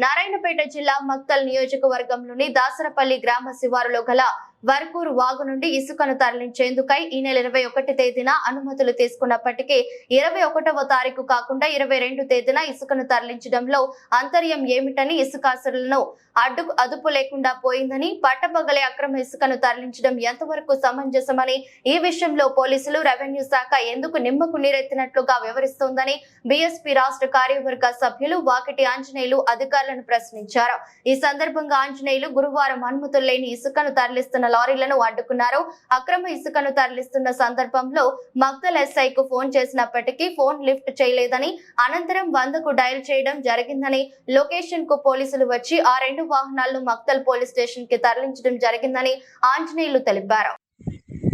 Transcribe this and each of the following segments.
నారాయణపేట జిల్లా మక్తల్ నియోజకవర్గంలోని దాసరపల్లి గ్రామ శివారులో గల వర్కూరు వాగు నుండి ఇసుకను తరలించేందుకై ఈ నెల ఇరవై ఒకటి తేదీన అనుమతులు తీసుకున్నప్పటికీ ఇరవై ఒకటవ తారీఖు కాకుండా ఇరవై రెండు తేదీన ఇసుకను తరలించడంలో అంతర్యం ఏమిటని ఇసుకాసులను అడ్డు అదుపు లేకుండా పోయిందని పట్టపగలే అక్రమ ఇసుకను తరలించడం ఎంతవరకు సమంజసమని ఈ విషయంలో పోలీసులు రెవెన్యూ శాఖ ఎందుకు నిమ్మకు నీరెత్తినట్లుగా వివరిస్తోందని బీఎస్పీ రాష్ట్ర కార్యవర్గ సభ్యులు వాకిటి ఆంజనేయులు అధికారులను ప్రశ్నించారు. ఈ సందర్భంగా ఆంజనేయులు గురువారం అనుమతులు లేని ఇసుకను తరలిస్తున్న లారీలను అడ్డుకున్నారు. అక్రమ ఇసుకను తరలిస్తున్న సందర్భంలో మక్తల్ ఎస్ఐకు ఫోన్ చేసినప్పటికీ ఫోన్ లిఫ్ట్ చేయలేదని అనంతరం వందకు డయల్ చేయడం జరిగిందని లొకేషన్కు పోలీసులు వచ్చి ఆ రెండు వాహనాలను మక్తల్ పోలీస్ స్టేషన్కి తరలించడం జరిగిందని ఆంజనేయులు తెలిపారు.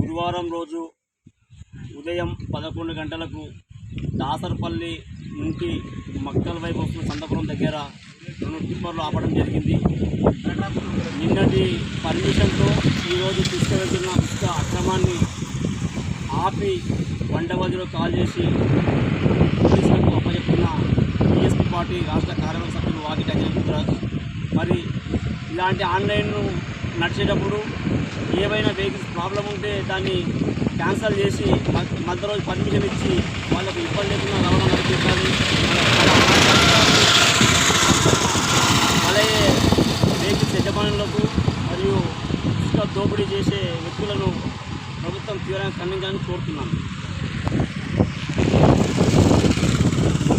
గురువారం రోజు ఉదయం పదకొండు గంటలకు దాసరపల్లి నుండి మక్తల్ వైపు వస్తున్న సంతపురం దగ్గర రెండు టిప్పర్లు ఆపడం జరిగింది. నిన్నటి పర్మిషన్తో ఈరోజు తీసుకువెళ్తున్న ఇసుక అక్రమాన్ని ఆపి వంటవదిలో కాల్ చేసి పోలీసులకు అప్పచెప్తున్న బీఎస్పీ పార్టీ రాష్ట్ర కార్యవర్గ సభ్యులు వాకి అజయ్ మరి ఇలాంటి ఆన్లైన్ను నడిచేటప్పుడు ఏవైనా వెహికల్స్ ప్రాబ్లం ఉంటే దాన్ని క్యాన్సిల్ చేసి మధ్య రోజు పర్మిషన్ ఇచ్చి వాళ్ళకు ఇబ్బంది లేకుండా రవాణా నడిపించాలి అలాగే వెహికల్స్ యజమానులకు మరియు ఇసుక దోపిడీ చేసే వ్యక్తులను ప్రభుత్వం తీవ్రంగా ఖండించాలని కోరుతున్నాను